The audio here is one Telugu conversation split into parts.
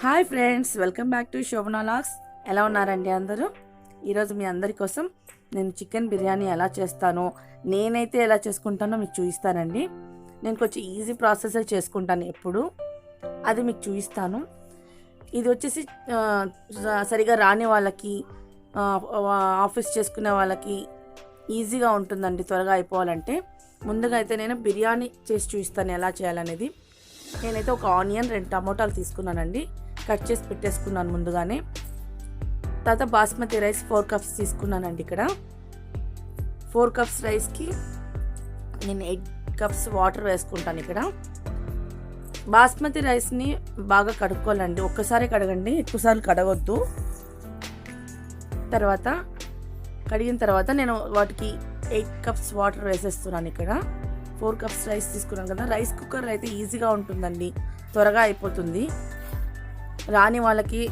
Hi friends welcome back to Shobhana ఎలా ఉన్నారండి అందరూ? ఈరోజు మీ అందరి కోసం నేను చికెన్ బిర్యానీ ఎలా చేస్తానో నేనైతే ఎలా చేసుకుంటానో మీకు చూపిస్తానండి. నేను కొంచెం ఈజీ ప్రాసెస్ చేసుకుంటాను ఎప్పుడు. అది మీకు చూపిస్తాను. ఇది వచ్చేసి సరిగా రాని వాళ్ళకి ఆఫీస్ చేసుకునే వాళ్ళకి ఈజీగా ఉంటుందండి త్వరగా అయిపోవాలంటే. ముందుగా అయితే నేను బిర్యానీ చేసి చూపిస్తాను ఎలా చేయాలనేది. నేనైతే ఒక ఆనియన్ రెండు టమోటాలు తీసుకున్నానండి. కట్ చేసి పెట్టేసుకున్నాను ముందుగానే. తర్వాత బాస్మతి రైస్ ఫోర్ కప్స్ తీసుకున్నానండి ఇక్కడ. ఫోర్ కప్స్ రైస్కి నేను ఎయిట్ కప్స్ వాటర్ వేసుకుంటాను ఇక్కడ. బాస్మతి రైస్ని బాగా కడుక్కోవాలండి. ఒక్కసారి కడగండి ఎక్కువసార్లు కడగొద్దు. తర్వాత కడిగిన తర్వాత నేను వాటికి ఎయిట్ కప్స్ వాటర్ వేసేస్తున్నాను ఇక్కడ. ఫోర్ కప్స్ రైస్ తీసుకున్నాను కదా. రైస్ కుక్కర్ అయితే ఈజీగా ఉంటుందండి. త్వరగా అయిపోతుంది. రాని వాళ్ళకి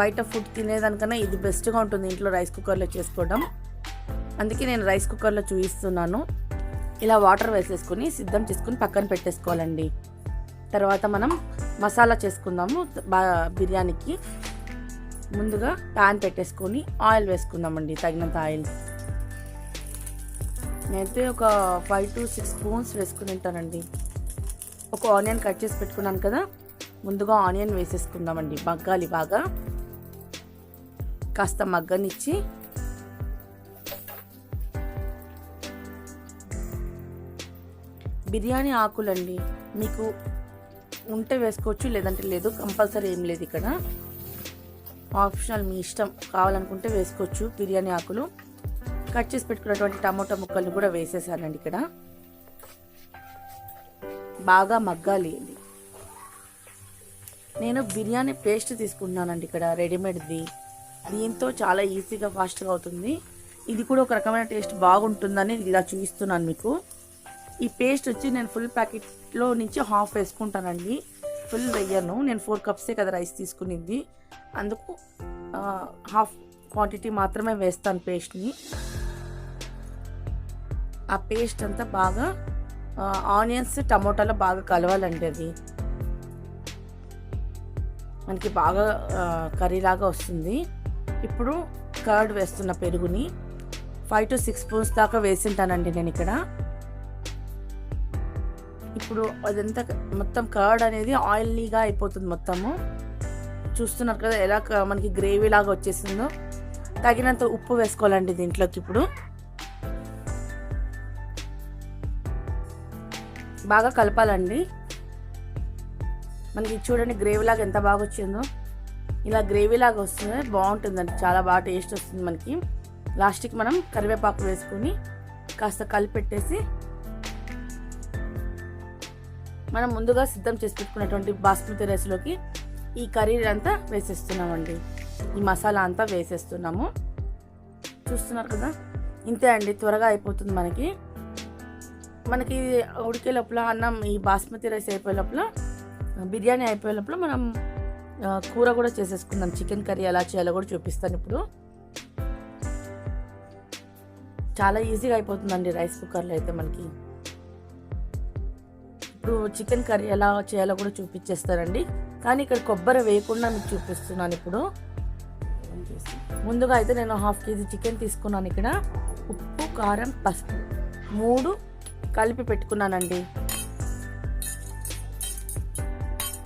బయట ఫుడ్ తినేదానికన్నా ఇది బెస్ట్గా ఉంటుంది ఇంట్లో రైస్ కుక్కర్లో చేసుకోవడం. అందుకే నేను రైస్ కుక్కర్లో చూపిస్తున్నాను. ఇలా వాటర్ వేసేసుకొని సిద్ధం చేసుకుని పక్కన పెట్టేసుకోవాలండి. తర్వాత మనం మసాలా చేసుకుందాము బా బిర్యానీకి. ముందుగా ప్యాన్ పెట్టేసుకొని ఆయిల్ వేసుకుందామండి తగినంత ఆయిల్ నేనైతే ఒక ఫైవ్ టు సిక్స్ స్పూన్స్ వేసుకుని ఉంటానండి ఒక ఆనియన్ కట్ చేసి పెట్టుకున్నాను కదా ముందుగా ఆనియన్ వేసేసుకుందామండి. మగ్గాలి బాగా. కాస్త మగ్గనిచ్చి బిర్యానీ ఆకులండి. మీకు ఉంటే వేసుకోవచ్చు లేదంటే లేదు. కంపల్సరీ ఏం లేదు ఇక్కడ. ఆప్షనల్ మీ ఇష్టం కావాలనుకుంటే వేసుకోవచ్చు బిర్యానీ ఆకులు. కట్ చేసి పెట్టుకున్నటువంటి టమోటా ముక్కల్ని కూడా వేసేసానండి ఇక్కడ. బాగా మగ్గాలి. నేను బిర్యానీ పేస్ట్ తీసుకుంటున్నానండి ఇక్కడ రెడీమేడ్ది. దీంతో చాలా ఈజీగా ఫాస్ట్గా అవుతుంది. ఇది కూడా ఒక రకమైన టేస్ట్ బాగుంటుందని ఇలా చూపిస్తున్నాను మీకు. ఈ పేస్ట్ వచ్చి నేను ఫుల్ ప్యాకెట్లో నుంచి హాఫ్ వేసుకుంటానండి. ఫుల్ వెయ్యను. నేను ఫోర్ కప్సే కదా రైస్ తీసుకునింది. అందుకు హాఫ్ క్వాంటిటీ మాత్రమే వేస్తాను పేస్ట్ని. ఆ పేస్ట్ అంతా బాగా ఆనియన్స్ టమోటాలో బాగా కలవాలండి అది. మనకి బాగా కర్రీలాగా వస్తుంది. ఇప్పుడు కర్డ్ వేస్తున్న పెరుగుని ఫైవ్ టు సిక్స్ స్పూన్స్ దాకా వేసింటానండి నేను ఇక్కడ. ఇప్పుడు అదంతా మొత్తం కర్డ్ అనేది ఆయిలీగా అయిపోతుంది మొత్తము. చూస్తున్నారు కదా ఎలా మనకి గ్రేవీ లాగా వచ్చేసిందో. తగినంత ఉప్పు వేసుకోవాలండి దీంట్లోకి ఇప్పుడు. బాగా కలపాలండి. మనకి చూడండి గ్రేవీ లాగా ఎంత బాగా వచ్చిందో. ఇలా గ్రేవీ లాగా వస్తుంది బాగుంటుందండి. చాలా బాగా టేస్ట్ వస్తుంది మనకి. లాస్ట్కి మనం కరివేపాకు వేసుకొని కాస్త కలిపెట్టేసి మనం ముందుగా సిద్ధం చేసి పెట్టుకున్నటువంటి బాస్మతి రైస్లోకి ఈ కర్రీ అంతా వేసేస్తున్నామండి. ఈ మసాలా అంతా వేసేస్తున్నాము. చూస్తున్నారు కదా? ఇంతే అండి త్వరగా అయిపోతుంది మనకి. మనకి ఉడికే లోపల అన్నం ఈ బాస్మతి రైస్ అయిపోయే లోపల బిర్యానీ అయిపోయే లోపల మనం కూర కూడా చేసేసుకుందాం. చికెన్ కర్రీ ఎలా చేయాలో కూడా చూపిస్తాను ఇప్పుడు. చాలా ఈజీగా అయిపోతుందండి రైస్ కుక్కర్లో అయితే మనకి. ఇప్పుడు చికెన్ కర్రీ ఎలా చేయాలో కూడా చూపించేస్తారండి కానీ ఇక్కడ కొబ్బరి వేయకుండా మీకు చూపిస్తున్నాను ఇప్పుడు. ముందుగా అయితే నేను హాఫ్ కేజీ చికెన్ తీసుకున్నాను ఇక్కడ. ఉప్పు కారం పసుపు. మూడు కలిపి పెట్టుకున్నానండి.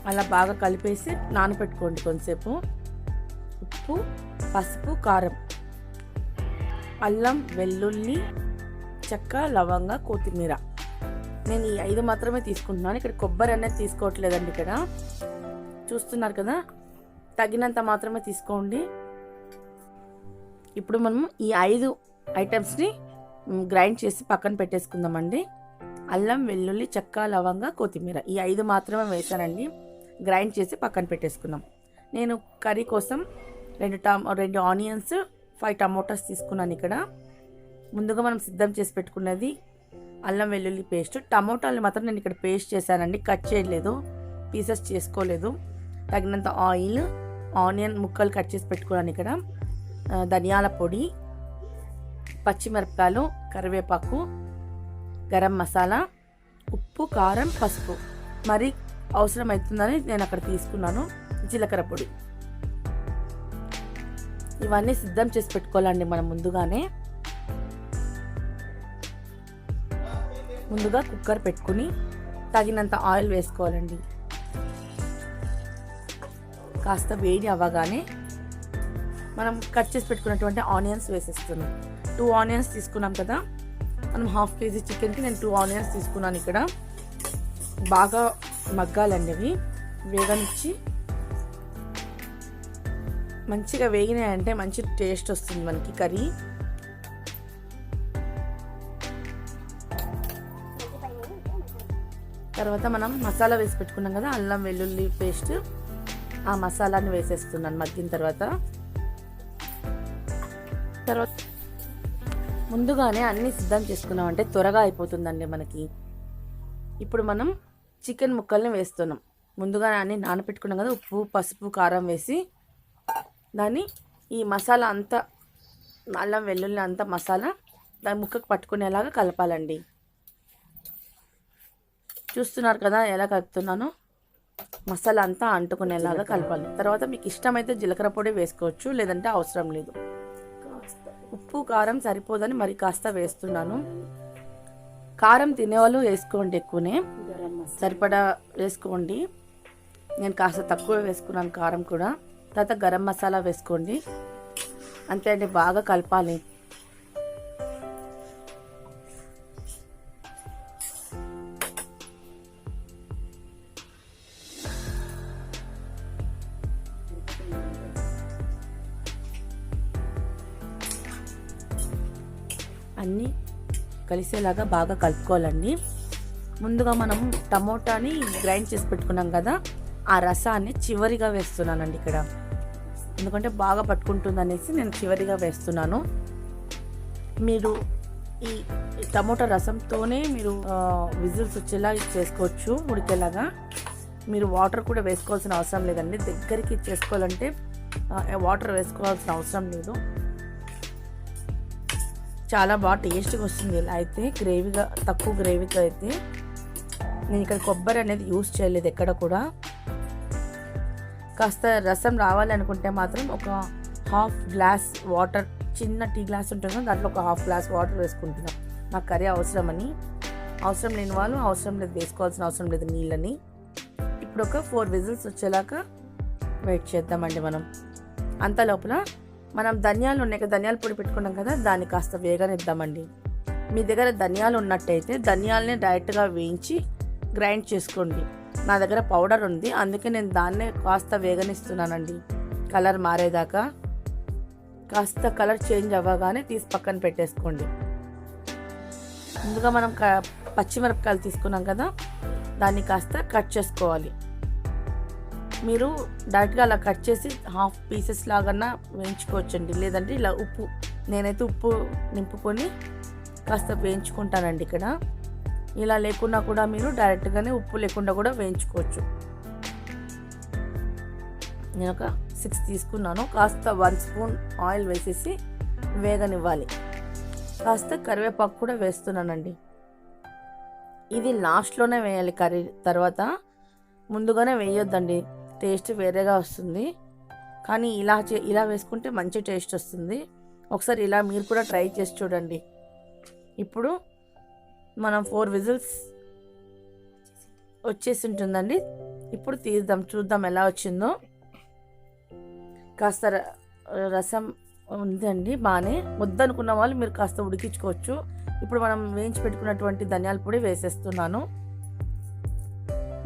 అలా బాగా కలిపేసి నానబెట్టుకోండి కొంతసేపు. ఉప్పు పసుపు కారం అల్లం వెల్లుల్లి చెక్క లవంగ కొత్తిమీర. నేను ఈ ఐదు మాత్రమే తీసుకుంటున్నాను. ఇక్కడ కొబ్బరి అనేది తీసుకోవట్లేదండి ఇక్కడ. చూస్తున్నారు కదా? తగినంత మాత్రమే తీసుకోండి. ఇప్పుడు మనం ఈ ఐదు ఐటమ్స్ని గ్రైండ్ చేసి పక్కన పెట్టేసుకుందామండి. అల్లం వెల్లుల్లి చెక్క లవంగ కొత్తిమీర. ఈ ఐదు మాత్రమే వేసానండి గ్రైండ్ చేసి పక్కన పెట్టేసుకున్నాం నేను కర్రీ కోసం రెండు టమో రెండు ఆనియన్స్ ఫైవ్ టమోటాస్ తీసుకున్నాను ఇక్కడ. ముందుగా మనం సిద్ధం చేసి పెట్టుకున్నది అల్లం వెల్లుల్లి పేస్ట్. టమోటాలు మాత్రం నేను ఇక్కడ పేస్ట్ చేశానండి కట్ చేయలేదు పీసెస్ చేసుకోలేదు. తగినంత ఆయిల్ ఆనియన్ ముక్కలు కట్ చేసి పెట్టుకున్నాను ఇక్కడ. ధనియాల పొడి పచ్చిమిరపకాయలు కరివేపాకు గరం మసాలా ఉప్పు కారం పసుపు. మరి అవసరం అవుతుందని నేను అక్కడ తీసుకున్నాను. జీలకర్ర పొడి. ఇవన్నీ సిద్ధం చేసి పెట్టుకోవాలండి మనం ముందుగానే. ముందుగా కుక్కర్ పెట్టుకుని తగినంత ఆయిల్ వేసుకోవాలండి. కాస్త వేడి అవ్వగానే మనం కట్ చేసి పెట్టుకున్నటువంటి ఆనియన్స్ వేసేస్తున్నాం. టూ ఆనియన్స్ తీసుకున్నాం కదా. మనం హాఫ్ కేజీ చికెన్కి నేను టూ ఆనియన్స్ తీసుకున్నాను ఇక్కడ. బాగా మగ్గాలండి అవి వేగనిచ్చి మంచిగా వేగినాయంటే మంచి టేస్ట్ వస్తుంది మనకి కర్రీ. తర్వాత మనం మసాలా వేసి పెట్టుకున్నాం కదా అల్లం వెల్లుల్లి పేస్ట్. ఆ మసాలాని వేసేస్తున్నాను మగ్గిన తర్వాత. తర్వాత ముందుగానే అన్నీ సిద్ధం చేసుకున్నామంటే త్వరగా అయిపోతుందండి మనకి. ఇప్పుడు మనం చికెన్ ముక్కల్ని వేస్తున్నాం. ముందుగా అన్నీ నానబెట్టుకున్నాం కదా ఉప్పు పసుపు కారం వేసి దాన్ని ఈ మసాలా అంతా అల్లం వెల్లుల్లి అంతా మసాలా దాని ముక్కకు పట్టుకునేలాగా కలపాలండి. చూస్తున్నారు కదా ఎలా కలుపుతున్నానో? మసాలా అంతా అంటుకునేలాగా కలపాలి. తర్వాత మీకు ఇష్టమైతే జీలకర్ర పొడి వేసుకోవచ్చు లేదంటే అవసరం లేదు. ఉప్పు కారం సరిపోదని మరి కాస్త వేస్తున్నాను. కారం తినేవాళ్ళు వేసుకోండి ఎక్కువనే. సరిపడా వేసుకోండి. నేను కాస్త తక్కువ వేసుకున్నాను కారం కూడా. తర్వాత గరం మసాలా వేసుకోండి. అంతే అండి బాగా కలపాలి. అన్నీ కలిసేలాగా బాగా కలుపుకోవాలండి. ముందుగా మనం టమోటాని గ్రైండ్ చేసి పెట్టుకున్నాం కదా ఆ రసాన్ని చివరిగా వేస్తున్నానండి ఇక్కడ. ఎందుకంటే బాగా పట్టుకుంటుంది అనేసి నేను చివరిగా వేస్తున్నాను. మీరు ఈ టమోటా రసంతోనే మీరు విజిల్స్ వచ్చేలా చేసుకోవచ్చు ఉడికేలాగా. మీరు వాటర్ కూడా వేసుకోవాల్సిన అవసరం లేదండి. దగ్గరికి చేసుకోవాలంటే వాటర్ వేసుకోవాల్సిన అవసరం లేదు. చాలా బాగా టేస్ట్గా వస్తుంది. ఇలా అయితే గ్రేవీగా తక్కువ గ్రేవీతో అయితే నేను ఇక్కడ కొబ్బరి అనేది యూస్ చేయలేదు ఎక్కడ కూడా. కాస్త రసం రావాలనుకుంటే మాత్రం ఒక హాఫ్ గ్లాస్ వాటర్ చిన్న టీ గ్లాస్ ఉంటుంది దాంట్లో ఒక హాఫ్ గ్లాస్ వాటర్ వేసుకుంటున్నాం. నాకు కర్రీ అవసరమని. అవసరం లేని వాళ్ళు అవసరం లేదు వేసుకోవాల్సిన అవసరం లేదు నీళ్ళని. ఇప్పుడు ఒక ఫోర్ విజిల్స్ వచ్చేలాగా వెయిట్ చేద్దామండి మనం. అంత లోపల మనం ధనియాలు ఉన్నాయి కదా ధనియాల పొడి పెట్టుకున్నాం కదా దాన్ని కాస్త వేగనిద్దామండి. మీ దగ్గర ధనియాలు ఉన్నట్టయితే ధనియాలని డైరెక్ట్గా వేయించి గ్రైండ్ చేసుకోండి. నా దగ్గర పౌడర్ ఉంది. అందుకే నేను దాన్నే కాస్త వేగనిస్తున్నానండి. కలర్ మారేదాకా కాస్త కలర్ చేంజ్ అవ్వగానే తీసి పక్కన పెట్టేసుకోండి. ముందుగా మనం క పచ్చిమిరపకాయలు తీసుకున్నాం కదా దాన్ని కాస్త కట్ చేసుకోవాలి. మీరు డైరెక్ట్గా అలా కట్ చేసి హాఫ్ పీసెస్ లాగన్నా వేయించుకోవచ్చండి. లేదంటే ఇలా ఉప్పు నేనైతే ఉప్పు నింపుకొని కాస్త వేయించుకుంటానండి ఇక్కడ. ఇలా లేకున్నా కూడా మీరు డైరెక్ట్గానే ఉప్పు లేకుండా కూడా వేయించుకోవచ్చు. నేను ఒక సిక్స్ తీసుకున్నాను. కాస్త వన్ స్పూన్ ఆయిల్ వేసేసి వేగనివ్వాలి. కాస్త కరివేపాకు కూడా వేస్తున్నానండి. ఇది లాస్ట్లోనే వేయాలి కర్రీ తర్వాత. ముందుగానే వేయొద్దండి. టేస్ట్ వేరేగా వస్తుంది. కానీ ఇలా చే ఇలా వేసుకుంటే మంచి టేస్ట్ వస్తుంది. ఒకసారి ఇలా మీరు కూడా ట్రై చేసి చూడండి. ఇప్పుడు మనం ఫోర్ విజిల్స్ వచ్చేసి ఉంటుందండి ఇప్పుడు తీద్దాం చూద్దాం ఎలా వచ్చిందో. కాస్త రసం ఉందండి బాగానే వద్దనుకున్న వాళ్ళు మీరు కాస్త ఉడికించుకోవచ్చు. ఇప్పుడు మనం వేయించి పెట్టుకున్నటువంటి ధనియాల పొడి వేసేస్తున్నాను.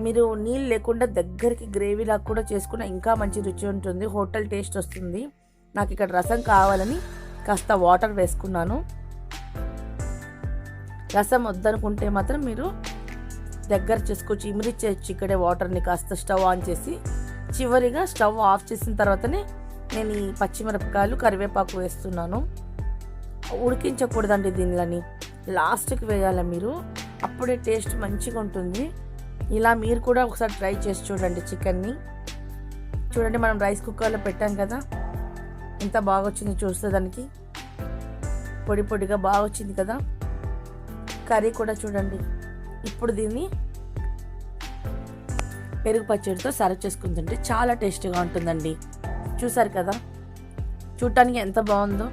మీరు నీళ్ళు లేకుండా దగ్గరికి గ్రేవీలా కూడా చేసుకున్న ఇంకా మంచి రుచి ఉంటుంది. హోటల్ టేస్ట్ వస్తుంది. నాకు ఇక్కడ రసం కావాలని కాస్త వాటర్ వేసుకున్నాను. రసం వద్దనుకుంటే మాత్రం మీరు దగ్గర చేసుకోవచ్చు ఇమిరిచ్చేయచ్చు ఇక్కడే వాటర్ని కాస్త స్టవ్ ఆన్ చేసి చివరిగా స్టవ్ ఆఫ్ చేసిన తర్వాతనే నేను ఈ పచ్చిమిరపకాయలు కరివేపాకు వేస్తున్నాను. ఉడికించకూడదండి దీనిలని. లాస్ట్కి వేయాలి మీరు? అప్పుడే టేస్ట్ మంచిగా ఉంటుంది. ఇలా మీరు కూడా ఒకసారి ట్రై చేసి చూడండి చికెన్ని. చూడండి మనం రైస్ కుక్కర్లో పెట్టాం కదా? ఎంత బాగా వచ్చిందో చూస్తే దానికి పొడి పొడిగా బాగా వచ్చింది కదా? కర్రీ కూడా చూడండి. ఇప్పుడు దీన్ని పెరుగు పచ్చడితో సర్వ్ చేసుకుంటుంటే చాలా టేస్టీగా ఉంటుందండి. చూసారు కదా? చూడటానికి ఎంత బాగుందో.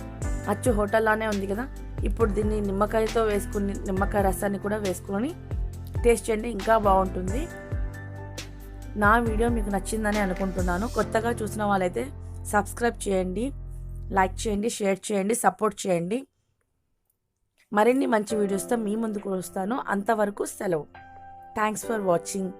అచ్చు హోటల్లానే ఉంది కదా? ఇప్పుడు దీన్ని నిమ్మకాయతో వేసుకుని నిమ్మకాయ రసాన్ని కూడా వేసుకొని టేస్ట్ చేయండి ఇంకా బాగుంటుంది. నా వీడియో మీకు నచ్చిందని అనుకుంటున్నాను. కొత్తగా చూసిన వాళ్ళైతే సబ్స్క్రైబ్ చేయండి లైక్ చేయండి షేర్ చేయండి సపోర్ట్ చేయండి. మరిన్ని మంచి వీడియోస్తో మీ ముందుకు వస్తాను. అంతవరకు సెలవు. Thanks for watching